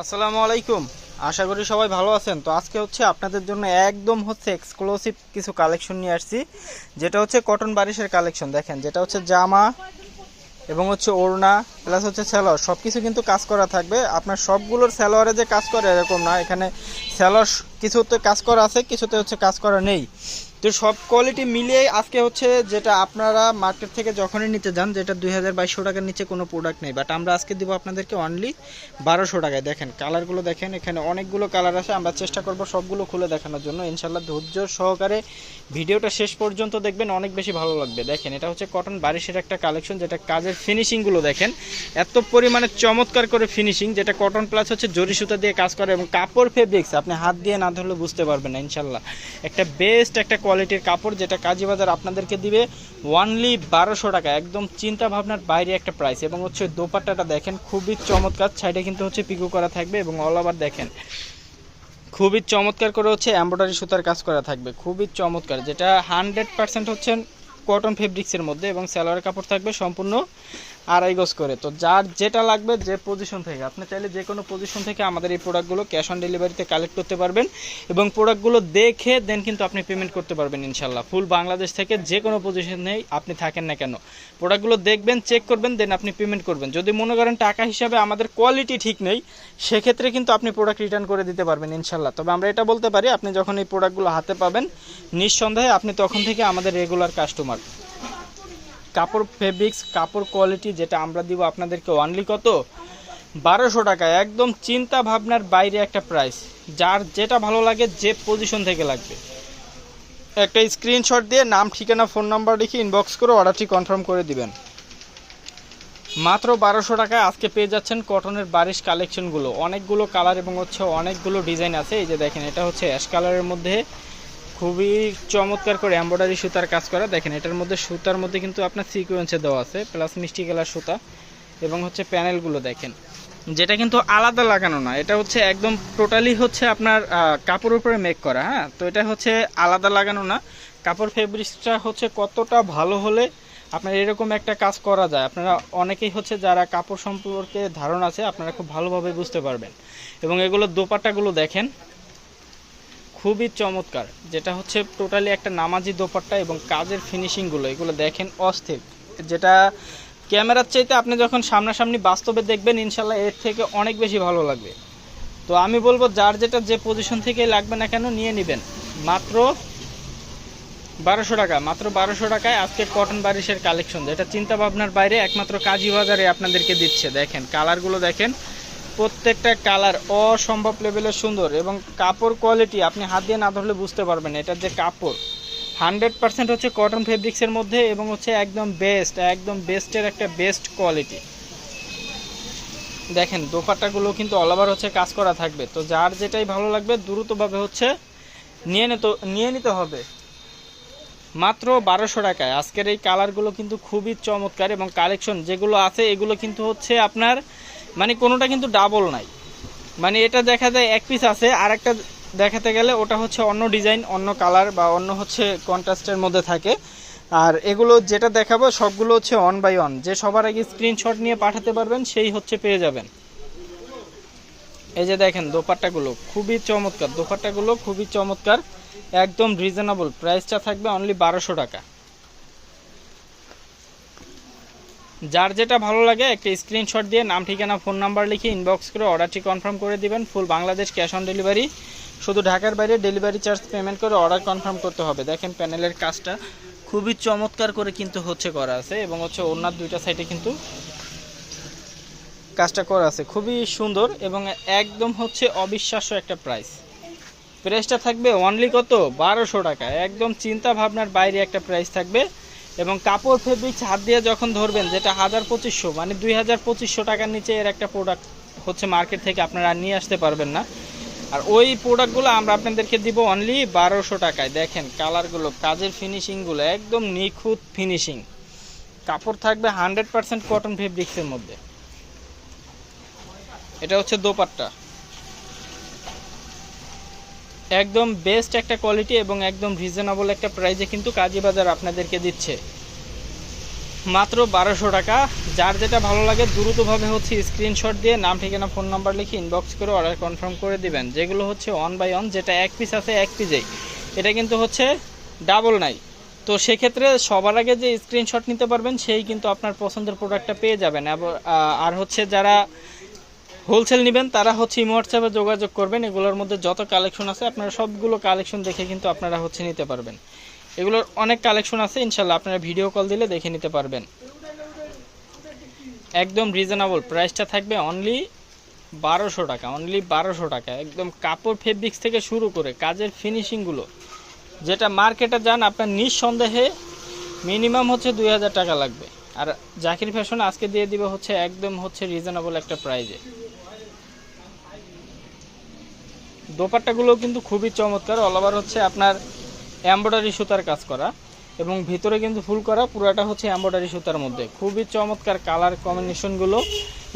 আসসালামু আলাইকুম। আশা করি সবাই ভালো আছেন। তো আজকে হচ্ছে আপনাদের জন্য একদম হচ্ছে এক্সক্লুসিভ কিছু কালেকশন নিয়ে আসছি। যেটা হচ্ছে কটন বারিশের কালেকশন দেখেন। যেটা হচ্ছে জামা এবং হচ্ছে ওড়না প্লাস হচ্ছে স্যালোয়ার সব কিছু কিন্তু কাজ করা থাকবে। আপনার সবগুলোর স্যালোয়ারে যে কাজ করে, এরকম না। এখানে স্যালোয়ার কিছুতে কাজ করা আছে, কিছুতে হচ্ছে কাজ করা নেই। তো সব কোয়ালিটি মিলিয়ে আজকে হচ্ছে যেটা আপনারা মার্কেট থেকে যখনই নিতে যান, যেটা দুই হাজার বাইশশো টাকার নিচে কোনো প্রোডাক্ট নেই। বাট আমরা আজকে দিব আপনাদেরকে অনলি বারোশো টাকায়। দেখেন কালারগুলো দেখেন, এখানে অনেকগুলো কালার আছে। আমরা চেষ্টা করব সবগুলো খুলে দেখানোর জন্য। ইনশাল্লাহ ধৈর্য সহকারে ভিডিওটা শেষ পর্যন্ত দেখবেন, অনেক বেশি ভালো লাগবে। দেখেন, এটা হচ্ছে কটন বারিশের একটা কালেকশন যেটা কাজের ফিনিশিংগুলো দেখেন। এত পরিমাণে চমৎকার করে ফিনিশিং যেটা কটন প্লাস হচ্ছে জরি সুতা দিয়ে কাজ করে এবং কাপড় ফেব্রিক্স আপনি হাত দিয়ে না ধরলে বুঝতে পারবেন না ইনশাল্লাহ একটা বেস্ট একটা কোয়ালিটির কাপড় যেটা কাজী বাজার আপনাদেরকে দিবে ওয়ানলি বারোশো টাকা। একদম চিন্তা ভাবনার বাইরে একটা প্রাইস এবং হচ্ছে দোপাট্টাটা দেখেন, খুবই চমৎকার। সাইডে কিন্তু হচ্ছে পিকো করা থাকবে এবং অল ওভার দেখেন, খুবই চমৎকার করে হচ্ছে এম্ব্রয়ডারি সুতার কাজ করা থাকবে। খুবই চমৎকার, যেটা হান্ড্রেড পার্সেন্ট হচ্ছে কটন ফেব্রিক্সের মধ্যে এবং সালোয়ার কাপড় থাকবে সম্পূর্ণ আড়াই গজ করে। তো যার যেটা লাগবে যে পজিশন থেকে। আপনি চাইলে যে কোনো পজিশন থেকে আমাদের এই প্রোডাক্টগুলো ক্যাশ অন ডেলিভারিতে কালেক্ট করতে পারবেন এবং প্রোডাক্টগুলো দেখে দেন কিন্তু আপনি পেমেন্ট করতে পারবেন ইনশাল্লাহ ফুল বাংলাদেশ থেকে যে কোনো পজিশনেই আপনি থাকেন না কেন। প্রোডাক্টগুলো দেখবেন চেক করবেন দেন আপনি পেমেন্ট করবেন। যদি মনে করেন টাকা হিসাবে আমাদের কোয়ালিটি ঠিক নেই, সেক্ষেত্রে কিন্তু আপনি প্রোডাক্ট রিটার্ন করে দিতে পারবেন ইনশাল্লাহ তবে আমরা এটা বলতে পারি, আপনি যখন এই প্রোডাক্টগুলো হাতে পাবেন, নিঃসন্দেহে আপনি তখন থেকে আমাদের রেগুলার কাস্টমার কাপড় ফেব্রিক্স কাপড় কোয়ালিটি যেটা আমরা দিব আপনাদেরকে অনলি কত? বারোশো টাকা, একদম চিন্তা ভাবনার বাইরে একটা প্রাইস যার যেটা ভালো লাগে যে পজিশন থেকে লাগবে। একটা স্ক্রিনশট দিয়ে নাম, ঠিকানা ফোন নাম্বার লিখে ইনবক্স করে অর্ডারটি কনফার্ম করে দিবেন। মাত্র বারোশো টাকায় আজকে পেয়ে যাচ্ছেন কটনের বারিশ কালেকশনগুলো অনেকগুলো কালার এবং হচ্ছে অনেকগুলো ডিজাইন আছে। এই যে দেখেন, এটা হচ্ছে অ্যাশ কালারের মধ্যে খুবই চমৎকার করে এমব্রয়ডারি সুতার কাজ করা। দেখেন, এটার মধ্যে সুতার মধ্যে কিন্তু আপনার সিকোয়েন্সে দেওয়া আছে প্লাস মিষ্টি কালার সুতা এবং হচ্ছে প্যানেলগুলো দেখেন। যেটা কিন্তু আলাদা লাগানো না, এটা হচ্ছে একদম টোটালি হচ্ছে আপনার কাপড়ের উপরে মেক করা হ্যাঁ? তো এটা হচ্ছে আলাদা লাগানো না। কাপড় ফেব্রিক্সটা হচ্ছে কতটা ভালো হলে আপনার এরকম একটা কাজ করা যায়। আপনারা অনেকেই হচ্ছে যারা কাপড় সম্পর্কে ধারণা আছে, আপনারা খুব ভালোভাবে বুঝতে পারবেন। এবং এগুলো দোপাট্টাগুলো দেখেন খুবই চমৎকার, যেটা হচ্ছে টোটালি একটা নামাজি দোপাট্টা এবং কাজের ফিনিশিংগুলো এগুলো দেখেন অস্থির। যেটা ক্যামেরার চাইতে আপনি যখন সামনাসামনি বাস্তবে দেখবেন ইনশাল্লাহ এর থেকে অনেক বেশি ভালো লাগবে। তো আমি বলব, যার যেটা যে পজিশন থেকে লাগবে না কেন, নিয়ে নেবেন। মাত্র বারোশো টাকা, মাত্র বারোশো টাকায় আজকে কটন বারিশের কালেকশন যেটা চিন্তা ভাবনার বাইরে একমাত্র কাজী বাজারে আপনাদেরকে দিচ্ছে। দেখেন কালারগুলো দেখেন প্রত্যেকটা কালার অসম্ভব লেভেলের সুন্দর এবং কাপড় কোয়ালিটি আপনি হাত দিয়ে না ধরলে বুঝতে পারবেন এটার যে কাপড়, হান্ড্রেড পার্সেন্ট হচ্ছে কটন ফেব্রিক্সের মধ্যে এবং হচ্ছে একদম বেস্ট একদম বেস্টের একটা বেস্ট কোয়ালিটি দেখেন, দোপাট্টাগুলো কিন্তু অল ওভার হচ্ছে কাজ করা থাকবে। তো যার যেটাই ভালো লাগবে, দ্রুতভাবে হচ্ছে নিয়ে নিতে নিয়ে নিতে হবে। মাত্র বারোশো টাকায়। আজকের এই কালারগুলো কিন্তু খুবই চমৎকার এবং কালেকশন যেগুলো আছে, এগুলো কিন্তু হচ্ছে আপনার মানে কোনোটা কিন্তু ডাবল নাই। মানে এটা দেখা যায় এক পিস আছে আর একটা দেখাতে গেলে ওটা হচ্ছে অন্য ডিজাইন অন্য কালার বা অন্য হচ্ছে কন্ট্রাস্টের মধ্যে থাকে। আর এগুলো যেটা দেখাবো, সবগুলো হচ্ছে অন বাই অন যে সবার আগে স্ক্রিনশট নিয়ে পাঠাতে পারবেন, সেই হচ্ছে পেয়ে যাবেন। এই যে দেখেন, দোপাট্টাগুলো খুবই চমৎকার, দোপাট্টাগুলো খুবই চমৎকার, একদম রিজনেবল প্রাইসটা থাকবে অনলি বারোশো টাকা। যার যেটা ভালো লাগে, একটা স্ক্রিনশট দিয়ে নাম, ঠিকানা ফোন নাম্বার লিখে ইনবক্স করে অর্ডারটি কনফার্ম করে দিবেন। Full Bangladesh cash on delivery শুধু ঢাকার বাইরে ডেলিভারি চার্জ পেমেন্ট করে অর্ডার কনফার্ম করতে হবে। দেখেন প্যানেলের কাজটা খুবই চমৎকার করে কিন্তু হচ্ছে করা আছে এবং হচ্ছে ওনার দুইটা সাইডে কিন্তু কাজটা করা আছে। খুবই সুন্দর এবং একদম হচ্ছে অবিশ্বাস্য একটা প্রাইস প্রাইসটা থাকবে অনলি কত? বারোশো টাকা। একদম চিন্তা ভাবনার বাইরে একটা প্রাইস থাকবে। এবং কাপড় ফেব্রিক্স হাত দিয়ে যখন ধরবেন, যেটা হাজার পঁচিশশো মানে দুই হাজার পঁচিশশো টাকার নিচে এর একটা প্রোডাক্ট হচ্ছে মার্কেট থেকে আপনারা নিয়ে আসতে পারবেন না। আর ওই প্রোডাক্টগুলো আমরা আপনাদেরকে দিব অনলি বারোশো টাকায়। দেখেন কালারগুলো কাজের ফিনিশিংগুলো একদম নিখুঁত ফিনিশিং কাপড় থাকবে হান্ড্রেড পার্সেন্ট কটন ফেব্রিক্সের মধ্যে। এটা হচ্ছে দোপাট্টা। একদম বেস্ট একটা কোয়ালিটি এবং একদম রিজনেবল একটা প্রাইজে কিন্তু কাজী বাজার আপনাদেরকে দিচ্ছে। মাত্র বারোশো টাকা। যার যেটা ভালো লাগে দ্রুতভাবে হচ্ছে স্ক্রিনশট দিয়ে নাম, ঠিকানা ফোন নাম্বার লিখে ইনবক্স করে অর্ডার কনফার্ম করে দিবেন। যেগুলো হচ্ছে অন বাই অন যেটা এক পিস আছে এক পিসেই এটা কিন্তু হচ্ছে ডাবল নাই। তো সেক্ষেত্রে সবার আগে যে স্ক্রিনশট নিতে পারবেন, সেই কিন্তু আপনার পছন্দের প্রোডাক্টটা পেয়ে যাবেন। আর হচ্ছে যারা হোলসেল নেবেন, তারা হচ্ছে ইমো হোয়াটসঅ্যাপে যোগাযোগ করবেন, এগুলোর মধ্যে যত কালেকশন আছে, আপনারা সবগুলো কালেকশন দেখে কিন্তু আপনারা হচ্ছে নিতে পারবেন। এগুলোর অনেক কালেকশন আছে ইনশাল্লাহ আপনারা ভিডিও কল দিলে দেখে নিতে পারবেন। একদম রিজনেবল প্রাইসটা থাকবে অনলি বারোশো টাকা অনলি বারোশো টাকা। একদম কাপড় ফেব্রিক্স থেকে শুরু করে কাজের ফিনিশিংগুলো যেটা মার্কেটে যান, আপনার নিঃসন্দেহে মিনিমাম হচ্ছে দুই হাজার টাকা লাগবে। আর জাকির ফ্যাশন আজকে দিয়ে দিবে হচ্ছে একদম হচ্ছে রিজনেবল একটা প্রাইজে দোপাট্টাগুলো কিন্তু খুবই চমৎকার। অল ওভার হচ্ছে আপনার এমব্রয়ডারি সুতার কাজ করা এবং ভিতরে কিন্তু ফুল করা, পুরাটা হচ্ছে এমব্রয়ডারি সুতার মধ্যে। খুবই চমৎকার কালার কম্বিনেশনগুলো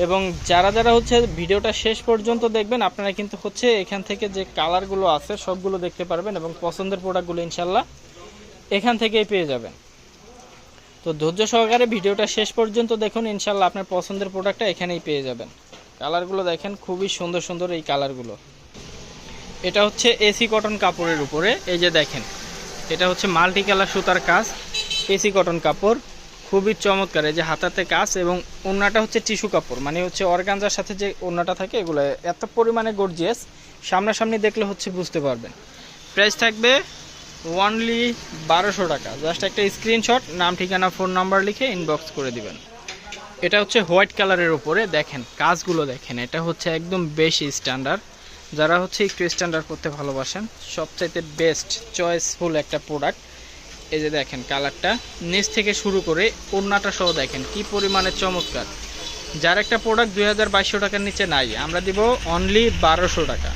এবং যারা যারা হচ্ছে ভিডিওটা শেষ পর্যন্ত দেখবেন, আপনারা কিন্তু হচ্ছে এখান থেকে যে কালারগুলো আছে সবগুলো দেখতে পারবেন এবং পছন্দের প্রোডাক্টগুলো ইনশাল্লাহ এখান থেকেই পেয়ে যাবেন। তো ধৈর্য সহকারে ভিডিওটা শেষ পর্যন্ত দেখুন ইনশাল্লাহ আপনার পছন্দের প্রোডাক্টটা এখানেই পেয়ে যাবেন। কালারগুলো দেখেন, খুবই সুন্দর সুন্দর এই কালারগুলো এটা হচ্ছে এসি কটন কাপড়ের উপরে, এই যে দেখেন। এটা হচ্ছে মাল্টি কালার সুতার কাজ, এসি কটন কাপড়, খুবই চমৎকার, এই যে হাতাতে কাজ এবং ওড়নাটা হচ্ছে টিস্যু কাপড় মানে হচ্ছে অর্গানজার সাথে যে ওড়নাটা থাকে, এগুলো এত পরিমাণে গর্জিয়াস সামনাসামনি দেখলে হচ্ছে বুঝতে পারবেন। প্রাইস থাকবে ওয়ানলি বারোশো টাকা। জাস্ট একটা স্ক্রিনশট নাম, ঠিকানা ফোন নাম্বার লিখে ইনবক্স করে দিবেন। এটা হচ্ছে হোয়াইট কালারের উপরে, দেখেন, কাজগুলো দেখেন, এটা হচ্ছে একদম বেশি স্ট্যান্ডার্ড যারা হচ্ছে একটু স্ট্যান্ডার্ড করতে ভালোবাসেন, সবচাইতে বেস্ট চয়েসফুল একটা প্রোডাক্ট এই যে দেখেন কালারটা নিচ থেকে শুরু করে ওড়নাটা সহ দেখেন কি পরিমাণে চমৎকার। যার একটা প্রোডাক্ট দুই হাজার টাকার নিচে নাই, আমরা দিব অনলি বারোশো টাকা।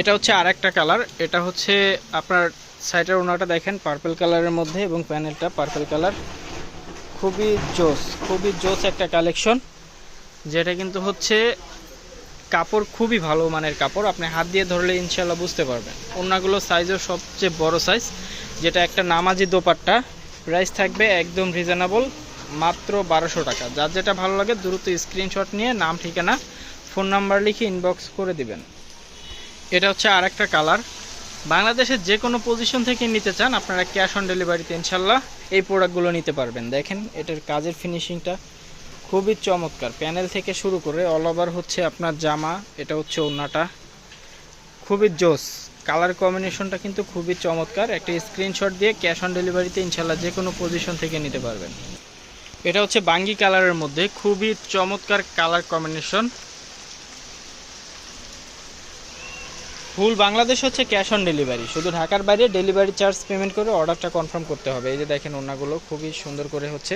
এটা হচ্ছে আর একটা কালার এটা হচ্ছে আপনার সাইডের ওনাটা দেখেন পার্পল কালারের মধ্যে এবং প্যানেলটা পার্পল কালার খুবই জোস খুবই জোস একটা কালেকশন যেটা কিন্তু হচ্ছে কাপড় খুবই ভালো মানের কাপড়। আপনি হাত দিয়ে ধরলে ইনশাল্লাহ বুঝতে পারবেন। ওনাগুলো সাইজও সবচেয়ে বড় সাইজ যেটা একটা নামাজি দোপাট্টা। প্রাইস থাকবে একদম রিজনেবল মাত্র বারোশো টাকা। যার যেটা ভালো লাগে দ্রুত স্ক্রিনশট নিয়ে নাম, ঠিকানা ফোন নাম্বার লিখে ইনবক্স করে দিবেন। এটা হচ্ছে আর একটা কালার বাংলাদেশের যে কোনো পজিশন থেকে নিতে চান, আপনারা ক্যাশ অন ডেলিভারিতে ইনশাল্লাহ এই প্রোডাক্টগুলো নিতে পারবেন। দেখেন, এটার কাজের ফিনিশিংটা খুবই চমৎকার। প্যানেল থেকে শুরু করে অল ওভার হচ্ছে আপনার জামা, এটা হচ্ছে ওনাটা খুবই জোস। কালার কম্বিনেশনটা কিন্তু খুবই চমৎকার। একটা স্ক্রিনশট দিয়ে ক্যাশ অন ডেলিভারিতে ইনশাল্লাহ যে কোনো পজিশন থেকে নিতে পারবেন। এটা হচ্ছে বাঙ্গি কালারের মধ্যে খুবই চমৎকার কালার কম্বিনেশন ফুল বাংলাদেশ হচ্ছে ক্যাশ অন ডেলিভারি শুধু ঢাকার বাইরে ডেলিভারি চার্জ পেমেন্ট করে অর্ডারটা কনফার্ম করতে হবে। এই যে দেখেন ওনাগুলো খুবই সুন্দর করে হচ্ছে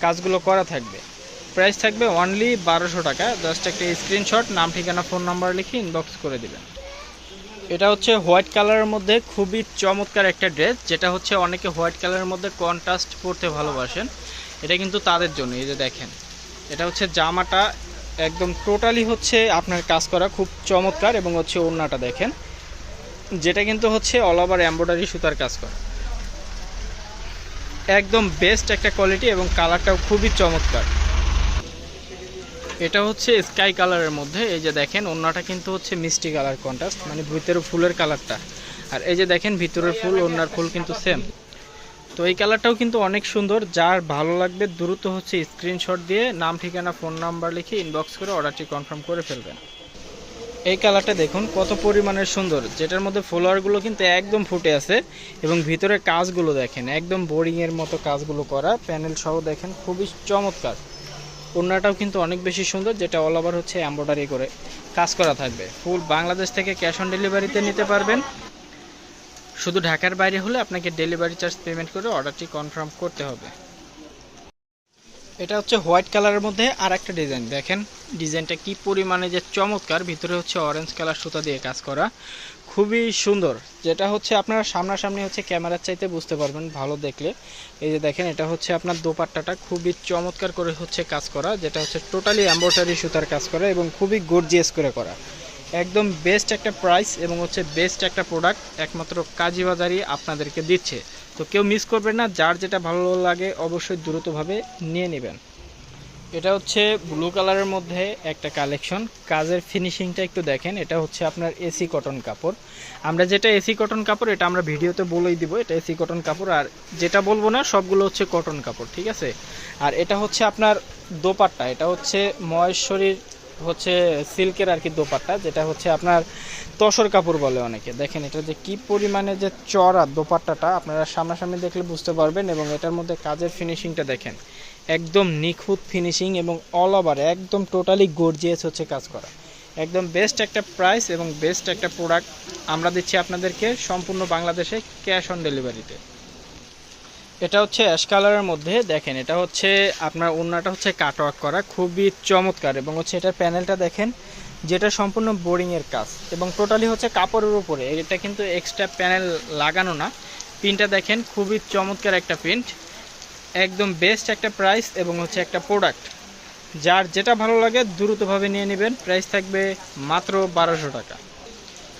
কাজগুলো করা থাকবে। প্রাইস থাকবে অনলি বারোশো টাকা। জাস্ট একটা স্ক্রিনশট নাম, ঠিকানা ফোন নাম্বার লিখে ইনবক্স করে দেবেন। এটা হচ্ছে হোয়াইট কালারের মধ্যে খুবই চমৎকার একটা ড্রেস যেটা হচ্ছে অনেকে হোয়াইট কালারের মধ্যে কন্ট্রাস্ট পরতে ভালোবাসেন। এটা কিন্তু তাদের জন্য, এই যে দেখেন। এটা হচ্ছে জামাটা একদম টোটালি হচ্ছে আপনার কাজ করা, খুব চমৎকার, এবং হচ্ছে ওড়নাটা দেখেন। যেটা কিন্তু হচ্ছে অল ওভার এম্ব্রয়ডারি সুতার কাজ করা। একদম বেস্ট একটা কোয়ালিটি এবং কালারটাও খুবই চমৎকার। এটা হচ্ছে স্কাই কালারের মধ্যে। এই যে দেখেন, ওড়নাটা কিন্তু হচ্ছে মিষ্টি কালার কন্ট্রাস্ট মানে ভিতরে ফুলের কালারটা আর এই যে দেখেন, ভিতরের ফুল, ওড়নার ফুল কিন্তু সেম তো এই কালারটাও কিন্তু অনেক সুন্দর। যার ভালো লাগবে, দ্রুত হচ্ছে স্ক্রিনশট দিয়ে নাম, ঠিকানা ফোন নাম্বার লিখে ইনবক্স করে অর্ডারটি কনফার্ম করে ফেলবেন। এই কালারটা দেখুন, কত পরিমাণের সুন্দর। যেটার মধ্যে ফলোয়ারগুলো কিন্তু একদম ফুটে আছে এবং ভিতরে কাজগুলো দেখেন, একদম বোরিংয়ের মতো কাজগুলো করা। প্যানেল সহ দেখেন, খুবই চমৎকার। ওড়নাটাও কিন্তু অনেক বেশি সুন্দর, যেটা অল ওভার হচ্ছে এম্ব্রয়ডারি করে। কাজ করা থাকবে। ফুল বাংলাদেশ থেকে ক্যাশ অন ডেলিভারিতে নিতে পারবেন। শুধু ঢাকার বাইরে হলে আপনাকে ডেলিভারি চার্জ পেমেন্ট করে অর্ডারটি কনফার্ম করতে হবে। এটা হচ্ছে হোয়াইট কালারের মধ্যে আর একটা ডিজাইন দেখেন ডিজাইনটা কি পরিমাণে যে চমৎকার। ভিতরে হচ্ছে অরেঞ্জ কালার সুতা দিয়ে কাজ করা। খুবই সুন্দর। যেটা হচ্ছে আপনারা সামনাসামনি হচ্ছে ক্যামেরার চাইতে বুঝতে পারবেন, ভালো দেখলে। এই যে দেখেন, এটা হচ্ছে আপনার দোপাট্টাটা। খুবই চমৎকার করে হচ্ছে কাজ করা, যেটা হচ্ছে টোটালি এম্ব্রয়ডারি সুতার কাজ করা এবং খুবই গর্জিয়াস করে করা। একদম বেস্ট একটা প্রাইস এবং হচ্ছে বেস্ট একটা প্রোডাক্ট একমাত্র কাজী বাজারই আপনাদেরকে দিচ্ছে। তো কেউ মিস করবেন না, যার যেটা ভালো লাগে অবশ্যই দ্রুতভাবে নিয়ে নেবেন। এটা হচ্ছে ব্লু কালারের মধ্যে একটা কালেকশন কাজের ফিনিশিংটা একটু দেখেন, এটা হচ্ছে আপনার এসি কটন কাপড়। আমরা যেটা এসি কটন কাপড়, এটা আমরা ভিডিওতে বলেই দিব, এটা এসি কটন কাপড়। আর যেটা বলব না, সবগুলো হচ্ছে কটন কাপড়, ঠিক আছে? আর এটা হচ্ছে আপনার দোপাট্টা, এটা হচ্ছে মহেশ্বরীর হচ্ছে সিল্কের আর কি দোপাট্টা, যেটা হচ্ছে আপনার তসর কাপড় বলে অনেকে। দেখেন এটা যে কি পরিমাণে যে চড়া দোপাট্টাটা, আপনারা সামনাসামনি দেখলে বুঝতে পারবেন, এবং এটার মধ্যে কাজের ফিনিশিংটা দেখেন। একদম নিখুঁত ফিনিশিং এবং অল ওভার একদম টোটালি গর্জিয়াস হচ্ছে কাজ করা। একদম বেস্ট একটা প্রাইস এবং বেস্ট একটা প্রোডাক্ট আমরা দিচ্ছি আপনাদেরকে সম্পূর্ণ বাংলাদেশে ক্যাশ অন ডেলিভারিতে এটা হচ্ছে অ্যাশ কালারের মধ্যে, দেখেন এটা হচ্ছে আপনার ওড়নাটা হচ্ছে কাট কাটওয়ার্ক করা, খুবই চমৎকার এবং হচ্ছে এটার প্যানেলটা দেখেন, যেটা সম্পূর্ণ বোরিংয়ের কাজ এবং টোটালি হচ্ছে কাপড়ের উপরে, এটা কিন্তু এক্সট্রা প্যানেল লাগানো না। প্রিন্টটা দেখেন, খুবই চমৎকার একটা প্রিন্ট একদম বেস্ট একটা প্রাইস এবং হচ্ছে একটা প্রোডাক্ট যার যেটা ভালো লাগে দ্রুতভাবে নিয়ে নেবেন। প্রাইস থাকবে মাত্র বারোশো টাকা।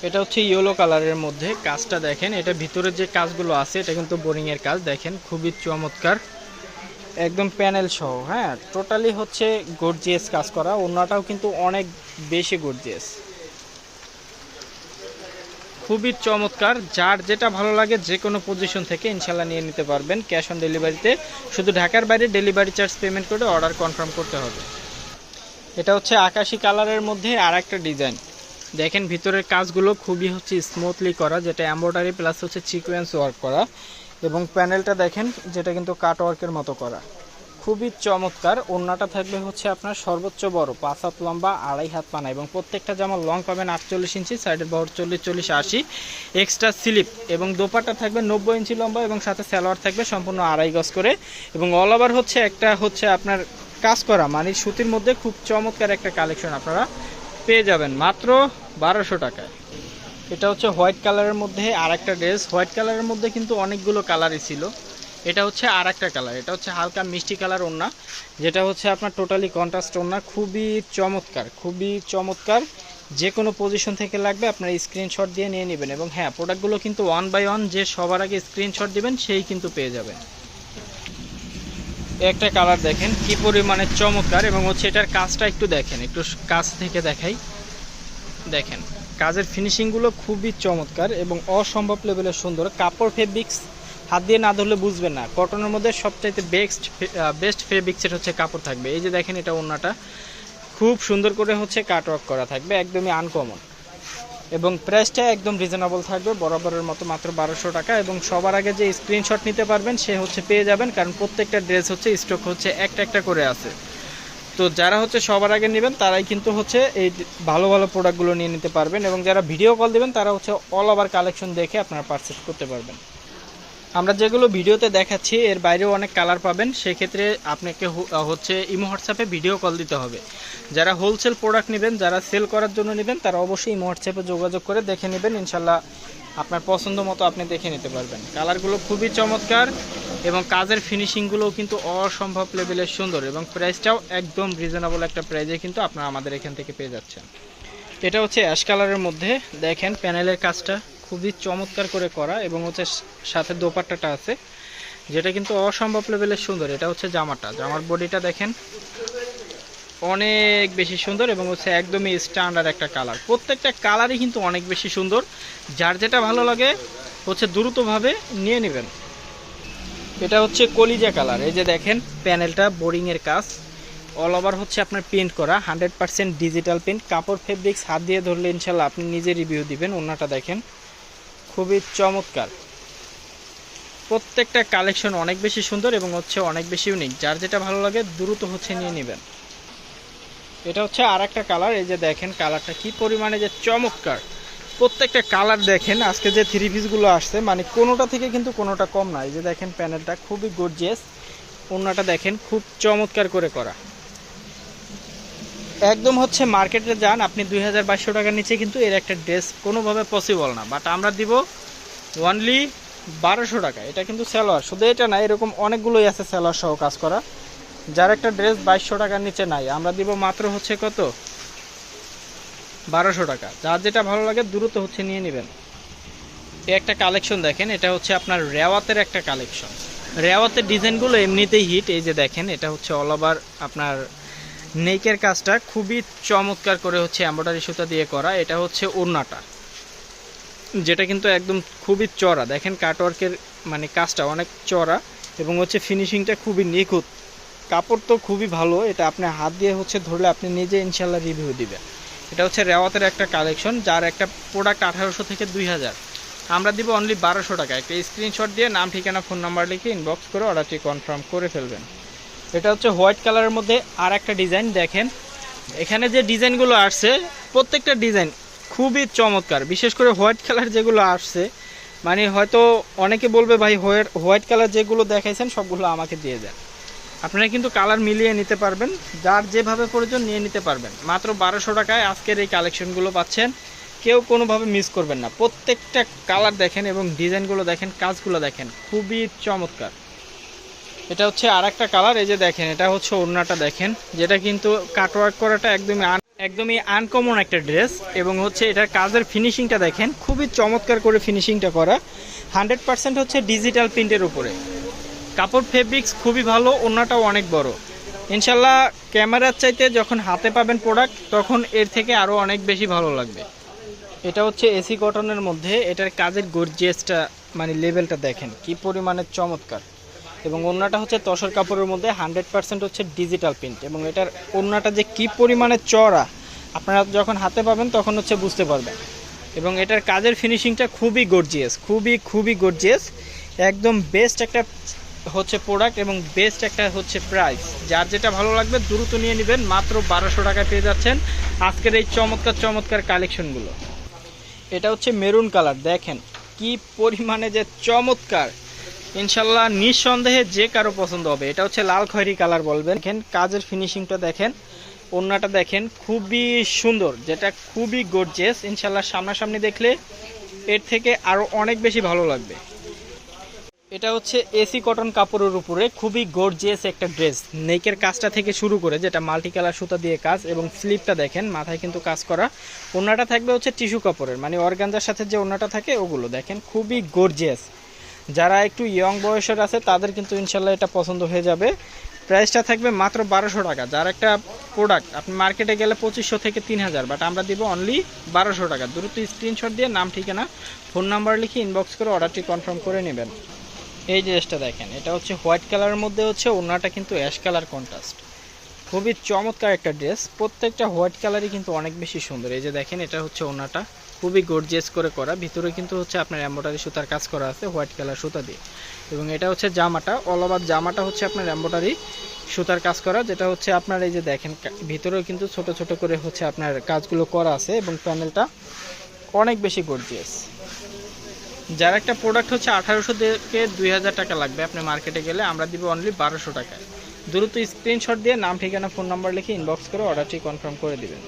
এটা হচ্ছে ইয়েলো কালারের মধ্যে। কাজটা দেখেন, এটা ভিতরে যে কাজগুলো আছে, এটা কিন্তু বোরিংয়ের কাজ। দেখেন, খুবই চমৎকার। একদম প্যানেল সহ হ্যাঁ? টোটালি হচ্ছে গর্জিয়াস কাজ করা। অন্যটাও কিন্তু অনেক বেশি গর্জিয়াস খুবই চমৎকার। যার যেটা ভালো লাগে যে কোনো পজিশন থেকে ইনশাল্লাহ নিয়ে নিতে পারবেন। ক্যাশ অন ডেলিভারিতে শুধু ঢাকার বাইরে ডেলিভারি চার্জ পেমেন্ট করে অর্ডার কনফার্ম করতে হবে। এটা হচ্ছে আকাশি কালারের মধ্যে আর একটা ডিজাইন দেখেন ভিতরের কাজগুলো খুবই হচ্ছে স্মুথলি করা, যেটা এম্ব্রয়ডারি প্লাস হচ্ছে সিকোয়েন্স ওয়ার্ক করা। এবং প্যানেলটা দেখেন, যেটা কিন্তু কাট ওয়ার্কের মতো করা। খুবই চমৎকার। ওড়নাটা থাকবে হচ্ছে আপনার সর্বোচ্চ বড়, পাঁচ হাত লম্বা, আড়াই হাত পানা এবং প্রত্যেকটা জামা লং পাবেন আটচল্লিশ ইঞ্চি সাইডের বহর চল্লিশ চল্লিশ, আশি। এক্সট্রা স্লিপ এবং দোপাটা থাকবে নব্বই ইঞ্চি লম্বা এবং সাথে স্যালোয়ার থাকবে সম্পূর্ণ আড়াই গজ করে এবং অল ওভার হচ্ছে একটা হচ্ছে আপনার কাজ করা মানে সুতির মধ্যে খুব চমৎকার একটা কালেকশন আপনারা পেয়ে যাবেন। মাত্র বারোশো টাকায়। এটা হচ্ছে হোয়াইট কালারের মধ্যে আর একটা ড্রেস হোয়াইট কালারের মধ্যে কিন্তু অনেকগুলো কালারই ছিল। এটা হচ্ছে আর একটা কালার এটা হচ্ছে হালকা মিষ্টি কালার ওড়না, যেটা হচ্ছে আপনার টোটালি কন্ট্রাস্ট ওড়না, খুবই চমৎকার খুবই চমৎকার। যে কোনো পজিশন থেকে লাগবে আপনার স্ক্রিনশট দিয়ে নিয়ে নেবেন এবং হ্যাঁ প্রোডাক্টগুলো কিন্তু ওয়ান বাই ওয়ান যে সবার আগে স্ক্রিনশট দিবেন, সেই কিন্তু পেয়ে যাবেন। একটা কালার দেখেন, কি পরিমাণে চমৎকার এবং হচ্ছে এটার কাজটা একটু দেখেন, একটু কাজ থেকে দেখাই। দেখেন, কাজের ফিনিশিংগুলো খুবই চমৎকার এবং অসম্ভব লেভেলের সুন্দর। কাপড় ফেব্রিক্স হাত দিয়ে না ধরলে বুঝবেন না। কটনের মধ্যে সবচাইতে বেস্ট বেস্ট ফেব্রিক্সের হচ্ছে কাপড় থাকবে। এই যে দেখেন এটা ওড়নাটা। খুব সুন্দর করে হচ্ছে কাটওয়ার্ক করা থাকবে, একদমই আনকমন এবং প্রাইসটা একদম রিজনেবল থাকবে, বরাবরের মতো মাত্র বারোশো টাকা। এবং সবার আগে যে স্ক্রিনশট নিতে পারবেন, সে হচ্ছে পেয়ে যাবেন, কারণ প্রত্যেকটা ড্রেস হচ্ছে স্টক হচ্ছে, একটা একটা করে আছে। তো যারা হচ্ছে সবার আগে নেবেন, তারাই কিন্তু হচ্ছে এই ভালো ভালো প্রোডাক্টগুলো নিয়ে নিতে পারবেন। এবং যারা ভিডিও কল দেবেন, তারা হচ্ছে অল ওভার কালেকশন দেখে আপনারা পারচেস করতে পারবেন। আমরা যেগুলো ভিডিওতে দেখাচ্ছি, এর বাইরেও অনেক কালার পাবেন। সেক্ষেত্রে আপনাকে হচ্ছে ইমো হোয়াটসঅ্যাপে ভিডিও কল দিতে হবে। যারা হোলসেল প্রোডাক্ট নেবেন, যারা সেল করার জন্য নেবেন, তারা অবশ্যই ইমো হোয়াটসঅ্যাপে যোগাযোগ করে দেখে নেবেন। ইনশাল্লাহ আপনার পছন্দ মতো আপনি দেখে নিতে পারবেন। কালারগুলো খুবই চমৎকার এবং কাজের ফিনিশিংগুলোও কিন্তু অসম্ভব লেভেলের সুন্দর এবং প্রাইসটাও একদম রিজনেবল একটা প্রাইজে কিন্তু আপনারা আমাদের এখান থেকে পেয়ে যাচ্ছেন। এটা হচ্ছে অ্যাশ কালারের মধ্যে। দেখেন প্যানেলের কাজটা। খুবই চমৎকার করে করা এবং হচ্ছে সাথে দোপাট্টাটা আছে, যেটা কিন্তু অসম্ভব লেভেলের সুন্দর। এটা হচ্ছে জামাটা। জামার বডিটা দেখেন অনেক বেশি সুন্দর এবং হচ্ছে একদমই স্ট্যান্ডার্ড একটা কালার প্রত্যেকটা কালারই কিন্তু অনেক বেশি সুন্দর। যার যেটা ভালো লাগে, হচ্ছে দ্রুতভাবে নিয়ে নেবেন। এটা হচ্ছে কলিজা কালার এই যে দেখেন প্যানেলটা বোরিংয়ের কাজ। অল ওভার হচ্ছে আপনার প্রিন্ট করা হান্ড্রেড পার্সেন্ট ডিজিটাল প্রিন্ট কাপড় ফেব্রিক্স হাত দিয়ে ধরলে ইনশাল্লাহ আপনি নিজে রিভিউ দিবেন, অন্যটা দেখেন। খুবই চমৎকার। প্রত্যেকটা কালেকশন অনেক বেশি সুন্দর এবং হচ্ছে অনেক বেশি ইউনিক যার যেটা ভালো লাগে দ্রুত হচ্ছে নিয়ে নেবেন। এটা হচ্ছে আর একটা কালার, এই যে দেখেন কালারটা কি পরিমাণে যে চমৎকার। প্রত্যেকটা কালার দেখেন, আজকে যে থ্রি পিসগুলো আসছে মানে কোনোটা থেকে কিন্তু কোনোটা কম না। এই যে দেখেন প্যানেলটা খুবই গর্জিয়াস ওড়নাটা দেখেন খুব চমৎকার করে করা। একদম হচ্ছে মার্কেটে যান, আপনি দুই হাজার বাইশশো টাকার নিচে কিন্তু এর একটা ড্রেস কোনোভাবে পসিবল না। বাট আমরা দিব ওনলি বারোশো টাকা। এটা কিন্তু স্যালোয়ার শুধু এটা না, এরকম অনেকগুলোই আছে স্যালোয়ার সহ কাজ করা। যার একটা ড্রেস বাইশশো টাকার নিচে নাই। আমরা দিব মাত্র হচ্ছে কত? বারোশো টাকা। যার যেটা ভালো লাগে দ্রুত হচ্ছে নিয়ে নেবেন। এই একটা কালেকশন দেখেন, এটা হচ্ছে আপনার রেওয়াতের একটা কালেকশন রেওয়াতের ডিজাইনগুলো এমনিতেই হিট এই যে দেখেন, এটা হচ্ছে অল ওভার আপনার নেকের কাজটা খুবই চমৎকার করে হচ্ছে এম্ব্রয়ডারি সুতা দিয়ে করা। এটা হচ্ছে ওড়নাটা, যেটা কিন্তু একদম খুবই চড়া। দেখেন কাটওয়ার্কের মানে কাজটা অনেক চড়া এবং হচ্ছে ফিনিশিংটা খুবই নিখুঁত। কাপড় তো খুবই ভালো, এটা আপনি হাত দিয়ে হচ্ছে ধরলে আপনি নিজে ইনশাল্লাহ রিভিউ দিবেন। এটা হচ্ছে রেওয়াতের একটা কালেকশন যার একটা প্রোডাক্ট আঠারোশো থেকে দুই হাজার। আমরা দিব অনলি বারোশো টাকা। একটা স্ক্রিনশট দিয়ে নাম, ঠিকানা ফোন নাম্বার লিখে ইনবক্স করে অর্ডারটি কনফার্ম করে ফেলবেন। এটা হচ্ছে হোয়াইট কালারের মধ্যে আর একটা ডিজাইন, দেখেন। এখানে যে ডিজাইনগুলো আসছে, প্রত্যেকটা ডিজাইন খুবই চমৎকার। বিশেষ করে হোয়াইট কালার যেগুলো আসছে মানে হয়তো অনেকে বলবে, ভাই, হোয়াইট হোয়াইট কালার যেগুলো দেখাইছেন, সবগুলো আমাকে দিয়ে দেন। আপনারা কিন্তু কালার মিলিয়ে নিতে পারবেন, যার যেভাবে প্রয়োজন নিয়ে নিতে পারবেন। মাত্র বারোশো টাকায় আজকের এই কালেকশনগুলো পাচ্ছেন। কেউ কোনোভাবে মিস করবেন না। প্রত্যেকটা কালার দেখেন এবং ডিজাইনগুলো দেখেন, কাজগুলো দেখেন। খুবই চমৎকার। এটা হচ্ছে আর একটা কালার, এই যে দেখেন, এটা হচ্ছে ওড়নাটা দেখেন, যেটা কিন্তু কাটওয়ার্ক করাটা একদমই একদমই আনকমন একটা ড্রেস এবং হচ্ছে এটার কাজের ফিনিশিংটা দেখেন, খুবই চমৎকার করে ফিনিশিংটা করা। হান্ড্রেড পার্সেন্ট হচ্ছে ডিজিটাল প্রিন্টের উপরে। কাপড় ফেব্রিক্স খুবই ভালো, ওড়নাটাও অনেক বড়। ইনশাল্লাহ ক্যামেরার চাইতে যখন হাতে পাবেন প্রোডাক্ট তখন এর থেকে আরও অনেক বেশি ভালো লাগবে। এটা হচ্ছে এসি কটনের মধ্যে, এটার কাজের গর্জিয়াসটা মানে লেভেলটা দেখেন, কি পরিমাণে চমৎকার। এবং ওড়নাটা হচ্ছে তসর কাপড়ের মধ্যে হান্ড্রেড পার্সেন্ট হচ্ছে ডিজিটাল প্রিন্ট এবং এটার ওড়নাটা যে কি পরিমাণে চড়া আপনারা যখন হাতে পাবেন তখন হচ্ছে বুঝতে পারবেন। এবং এটার কাজের ফিনিশিংটা খুবই গর্জিয়াস খুবই খুবই গর্জিয়াস একদম বেস্ট একটা হচ্ছে প্রোডাক্ট এবং বেস্ট একটা হচ্ছে প্রাইস যার যেটা ভালো লাগবে দ্রুত নিয়ে নেবেন, মাত্র বারোশো টাকায় পেয়ে যাচ্ছেন আজকের এই চমৎকার চমৎকার কালেকশনগুলো এটা হচ্ছে মেরুন কালার দেখেন কি পরিমাণে যে চমৎকার। ইনশাল্লাহ নিঃসন্দেহে যে কারও পছন্দ হবে। এটা হচ্ছে লাল খয়েরি কালার বলবেন। দেখেন, কাজের ফিনিশিংটা দেখেন, ওড়নাটা দেখেন, খুবই সুন্দর, যেটা খুবই গর্জিয়াস ইনশাল্লাহ সামনাসামনি দেখলে এর থেকে আরও অনেক বেশি ভালো লাগবে। এটা হচ্ছে এসি কটন কাপড়ের উপরে খুবই গর্জিয়াস একটা ড্রেস। নেকের কাজটা থেকে শুরু করে, যেটা মাল্টি কালার সুতা দিয়ে কাজ এবং স্লিপটা দেখেন, মাথায় কিন্তু কাজ করা। ওড়নাটা থাকবে হচ্ছে টিস্যু কাপড়ের মানে অর্গানজার সাথে যে ওড়নাটা থাকে ওগুলো দেখেন, খুবই গর্জিয়াস যারা একটু ইয়ং বয়সের আছে, তাদের কিন্তু ইনশাল্লাহ এটা পছন্দ হয়ে যাবে। প্রাইসটা থাকবে মাত্র বারোশো টাকা। যার একটা প্রোডাক্ট আপনি মার্কেটে গেলে পঁচিশশো থেকে তিন হাজার বাট আমরা দিব অনলি বারোশো টাকা। দ্রুত স্ক্রিনশট দিয়ে নাম, ঠিকানা ফোন নাম্বার লিখে ইনবক্স করে অর্ডারটি কনফার্ম করে নেবেন। এই ড্রেসটা দেখেন, এটা হচ্ছে হোয়াইট কালারের মধ্যে হচ্ছে ওনাটা কিন্তু অ্যাশ কালার কন্ট্রাস্ট খুবই চমৎকার একটা ড্রেস প্রত্যেকটা হোয়াইট কালারই কিন্তু অনেক বেশি সুন্দর। এই যে দেখেন, এটা হচ্ছে ওনাটা খুবই গর্জিয়াস করে করা। ভিতরে কিন্তু হচ্ছে আপনার এম্বোটারি সুতার কাজ করা আছে হোয়াইট কালার সুতা দিয়ে। এবং এটা হচ্ছে জামাটা অল জামাটা হচ্ছে আপনার এম্বোটারি সুতার কাজ করা, যেটা হচ্ছে আপনার এই যে দেখেন ভিতরেও কিন্তু ছোট ছোট করে হচ্ছে আপনার কাজগুলো করা আছে এবং প্যানেলটা অনেক বেশি গর্জিয়াস যার একটা প্রোডাক্ট হচ্ছে আঠারোশো থেকে দুই হাজার টাকা লাগবে, আপনি মার্কেটে গেলে আমরা দিব অনলি বারোশো টাকায়। দ্রুত স্ক্রিনশট দিয়ে নাম, ঠিকানা ফোন নাম্বার লিখে ইনবক্স করে অর্ডারটি কনফার্ম করে দিবেন।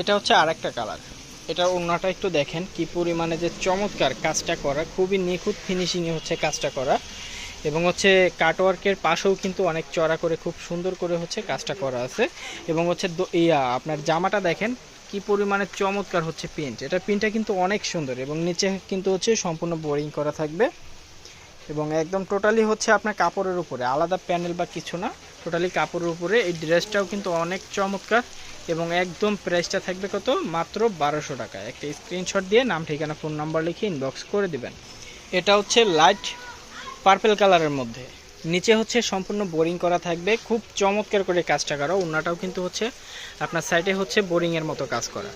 এটা হচ্ছে আরেকটা কালার এটা অন্যটা একটু দেখেন, কি পরিমাণে যে চমৎকার কাজটা করা, খুবই নিখুঁত ফিনিশিংয়ে হচ্ছে কাজটা করা। এবং হচ্ছে কাটওয়ার্কের পাশেও কিন্তু অনেক চড়া করে, খুব সুন্দর করে হচ্ছে কাজটা করা আছে। এবং হচ্ছে ইয়া, আপনার জামাটা দেখেন, কি পরিমাণে চমৎকার হচ্ছে প্রিন্ট এটা প্রিন্টটা কিন্তু অনেক সুন্দর এবং নিচে কিন্তু হচ্ছে সম্পূর্ণ বোরিং করা থাকবে। এবং একদম টোটালি হচ্ছে আপনার কাপড়ের উপরে, আলাদা প্যানেল বা কিছু না টোটালি কাপড়ের উপরে। এই ড্রেসটাও কিন্তু অনেক চমৎকার। এবং একদম প্রাইসটা থাকবে কত? মাত্র বারোশো টাকা। একটা স্ক্রিনশট দিয়ে নাম, ঠিকানা ফোন নাম্বার লিখে ইনবক্স করে দিবেন। এটা হচ্ছে লাইট পার্পেল কালারের মধ্যে। নিচে হচ্ছে সম্পূর্ণ বোরিং করা থাকবে। খুব চমৎকার করে কাজটা করা। ওনাটাও কিন্তু হচ্ছে আপনার সাইডে হচ্ছে বোরিংয়ের মতো কাজ করা।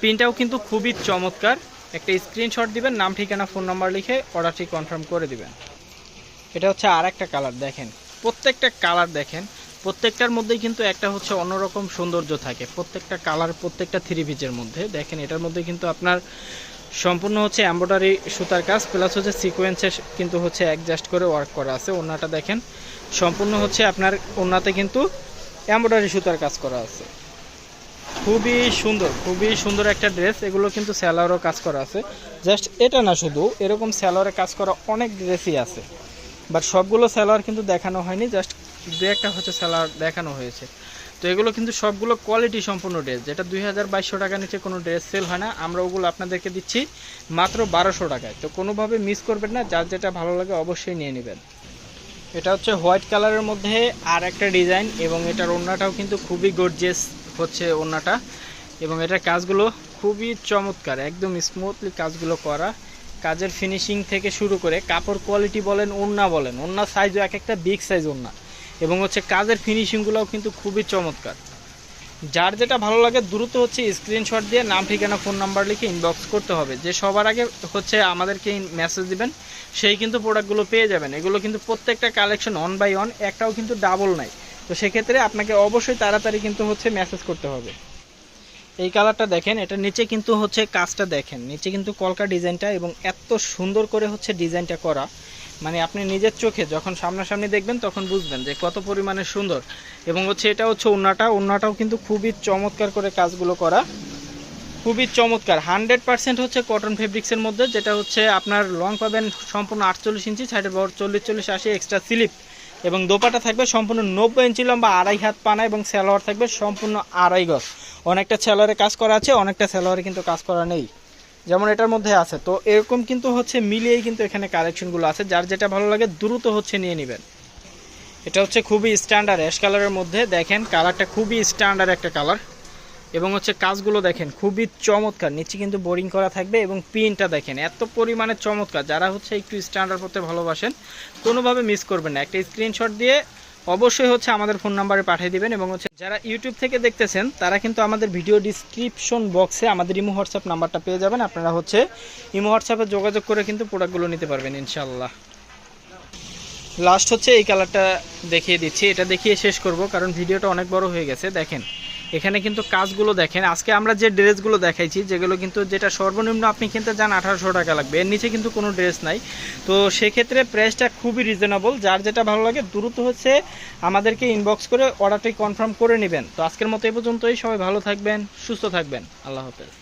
প্রিন্টটাও কিন্তু খুবই চমৎকার। একটা স্ক্রিনশট দিবেন, নাম, ঠিকানা ফোন নাম্বার লিখে অর্ডারটি কনফার্ম করে দিবেন। এটা হচ্ছে আর একটা কালার দেখেন। প্রত্যেকটা কালার দেখেন। প্রত্যেকটার মধ্যেই কিন্তু একটা হচ্ছে অন্যরকম সৌন্দর্য থাকে। প্রত্যেকটা কালার প্রত্যেকটা থ্রি পিচের মধ্যে। দেখেন, এটার মধ্যে কিন্তু আপনার সম্পূর্ণ হচ্ছে এমব্রয়ডারি সুতার কাজ প্লাস হচ্ছে সিকোয়েন্সের কিন্তু হচ্ছে অ্যাডজাস্ট করে ওয়ার্ক করা আছে। ওনাটা দেখেন, সম্পূর্ণ হচ্ছে আপনার ওনাতে কিন্তু এমব্রয়ডারি সুতার কাজ করা আছে। খুবই সুন্দর খুবই সুন্দর একটা ড্রেস এগুলো কিন্তু স্যালোয়ারও কাজ করা আছে। জাস্ট এটা না শুধু, এরকম স্যালোয়ারে কাজ করা অনেক ড্রেসই আছে। বাট সবগুলো স্যালোয়ার কিন্তু দেখানো হয়নি জাস্ট দু একটা হচ্ছে স্যালোয়ার দেখানো হয়েছে। তো এগুলো কিন্তু সবগুলো কোয়ালিটি সম্পূর্ণ ড্রেস যেটা দুই হাজার বাইশশো টাকা নিচে কোনো ড্রেস সেল হয় না, আমরা ওগুলো আপনাদেরকে দিচ্ছি মাত্র বারোশো টাকায়। তো কোনোভাবে মিস করবেন না, যার যেটা ভালো লাগে অবশ্যই নিয়ে নেবেন। এটা হচ্ছে হোয়াইট কালারের মধ্যে আর একটা ডিজাইন এবং এটার ওড়নাটাও কিন্তু খুবই গর্জিয়াস হচ্ছে ওড়নাটা। এবং এটার কাজগুলো খুবই চমৎকার, একদম স্মুথলি কাজগুলো করা। কাজের ফিনিশিং থেকে শুরু করে, কাপড় কোয়ালিটি বলেন, ওড়না বলেন ওড়নার সাইজও এক একটা বিগ সাইজ ওড়না। এবং হচ্ছে কাজের ফিনিশিংগুলোও কিন্তু খুবই চমৎকার। যার যেটা ভালো লাগে দ্রুত হচ্ছে স্ক্রিনশট দিয়ে নাম, ঠিকানা ফোন নাম্বার লিখে ইনবক্স করতে হবে। যে সবার আগে হচ্ছে আমাদেরকে মেসেজ দিবেন, সেই কিন্তু প্রোডাক্টগুলো পেয়ে যাবেন। এগুলো কিন্তু প্রত্যেকটা কালেকশন অন বাই অন একটাও কিন্তু ডাবল নাই। তো সেক্ষেত্রে আপনাকে অবশ্যই তাড়াতাড়ি কিন্তু হচ্ছে মেসেজ করতে হবে। এই কালারটা দেখেন, এটা নিচে কিন্তু হচ্ছে কাজটা দেখেন। নিচে কিন্তু কলকা ডিজাইনটা এবং এত সুন্দর করে হচ্ছে ডিজাইনটা করা। মানে আপনি নিজের চোখে যখন সামনাসামনি দেখবেন, তখন বুঝবেন যে কত পরিমাণে সুন্দর। এবং হচ্ছে এটা হচ্ছে ওন্নাটা ওন্নাটাও কিন্তু খুবই চমৎকার করে কাজগুলো করা। খুবই চমৎকার। হান্ড্রেড পার্সেন্ট হচ্ছে কটন ফেব্রিক্সের মধ্যে, যেটা হচ্ছে আপনার লং পাবেন সম্পূর্ণ আটচল্লিশ ইঞ্চি সাইডের বড় চল্লিশ চল্লিশ আশি এক্সট্রা স্লিপ এবং দোপাটা থাকবে সম্পূর্ণ নব্বই ইঞ্চি লম্বা, আড়াই হাত পানা এবং স্যালোয়ার থাকবে সম্পূর্ণ আড়াই গজ। অনেকটা স্যালোয়ারে কাজ করা আছে, অনেকটা স্যালোয়ারে কিন্তু কাজ করা নেই। যেমন এটার মধ্যে আছে, তো এরকম কিন্তু হচ্ছে মিলিয়েই কিন্তু এখানে কালেকশনগুলো আছে, যার যেটা ভালো লাগে দ্রুত হচ্ছে নিয়ে নেবেন। এটা হচ্ছে খুবই স্ট্যান্ডার্ড অ্যাশ কালারের মধ্যে, দেখেন কালারটা খুবই স্ট্যান্ডার্ড একটা কালার এবং হচ্ছে কাজগুলো দেখেন, খুবই চমৎকার, নিচে কিন্তু বোরিং করা থাকবে এবং পিনটা দেখেন, এত পরিমাণে চমৎকার। যারা হচ্ছে একটু স্ট্যান্ডার্ড পড়তে ভালোবাসেন, কোনোভাবে মিস করবেন না। একটা স্ক্রিনশট দিয়ে অবশ্যই হচ্ছে আমাদের ফোন নাম্বারে পাঠিয়ে দিবেন এবং হচ্ছে যারা ইউটিউব থেকে দেখতেছেন, তারা কিন্তু আমাদের ভিডিও ডিসক্রিপশন বক্সে আমাদের ইমো হোয়াটসঅ্যাপ নাম্বারটা পেয়ে যাবেন। আপনারা হচ্ছে ইমো হোয়াটসঅ্যাপে যোগাযোগ করে কিন্তু প্রোডাক্টগুলো নিতে পারবেন ইনশাল্লাহ লাস্ট হচ্ছে এই কালারটা দেখিয়ে দিচ্ছি। এটা দেখিয়ে শেষ করব, কারণ ভিডিওটা অনেক বড় হয়ে গেছে, দেখেন। এখানে কিন্তু কাজগুলো দেখেন। আজকে আমরা যে ড্রেসগুলো দেখাইছি, যেগুলো কিন্তু যেটা সর্বনিম্ন আপনি কিনতে যান আঠারোশো টাকা লাগবে। এর নিচে কিন্তু কোনো ড্রেস নাই। তো সেক্ষেত্রে প্রাইসটা খুবই রিজনেবল যার যেটা ভালো লাগে দ্রুত হচ্ছে আমাদেরকে ইনবক্স করে অর্ডারটি কনফার্ম করে নেবেন। তো আজকের মতো এই পর্যন্তই। সবাই ভালো থাকবেন, সুস্থ থাকবেন। আল্লাহ হাফেজ।